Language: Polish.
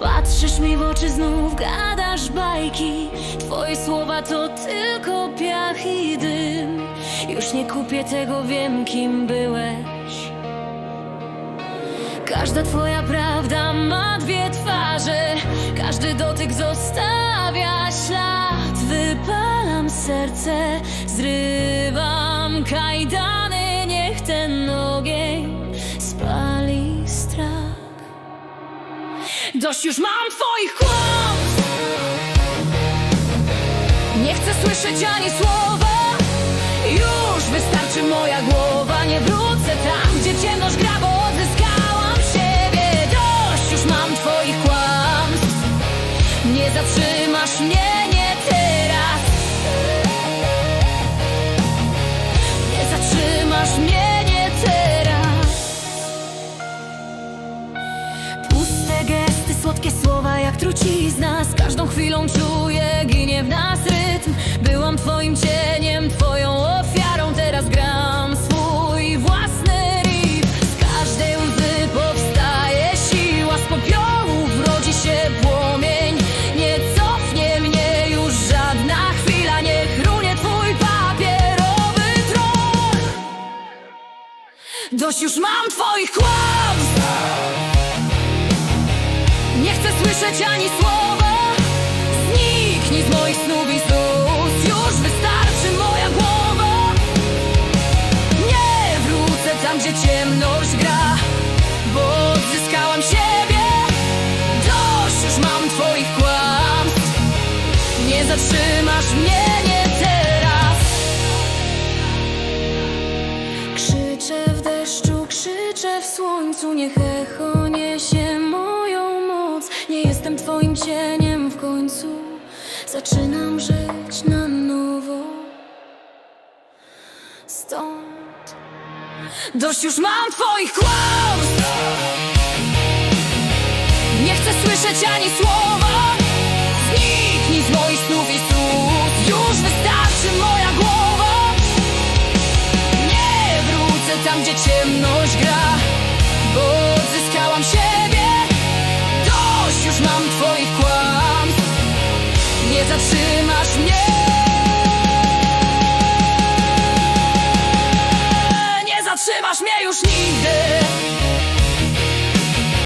Patrzysz mi w oczy, znów gadasz bajki. Twoje słowa to tylko piach i dym. Już nie kupię tego, wiem kim byłeś. Każda twoja prawda ma dwie twarze. Każdy dotyk zostawia ślad. Wypalam serce, zrywam Dość już mam twoich kłamstw Nie chcę słyszeć ani słowa. Już wystarczy moja głowa. Nie wrócę tam, gdzie ciemność gra Bo odzyskałam siebie. Dość już mam twoich kłamstw Nie zatrzymasz mnie, trucizna Z każdą chwilą czuję, ginie w nas rytm. Byłam twoim cieniem, twoją ofiarą Teraz gram swój własny rip. Z każdej łzy powstaje siła Z popiołów rodzi się płomień. Nie cofnie mnie już żadna chwila Niech runie twój papierowy tron. Dość już mam twoich kłamstw. nie chcę słyszeć ani słowa. Zniknij z moich snów i ust. Już wystarczy moja głowa. Nie wrócę tam, gdzie ciemność gra Bo odzyskałam siebie. Dość już mam twoich kłamstw. Nie zatrzymasz mnie, nie teraz. Krzyczę w deszczu, krzyczę w słońcu Niech echo cieniem w końcu Zaczynam żyć na nowo. Stąd Dość już mam twoich kłamstw. Nie chcę słyszeć ani słowa trzymasz mnie już nic.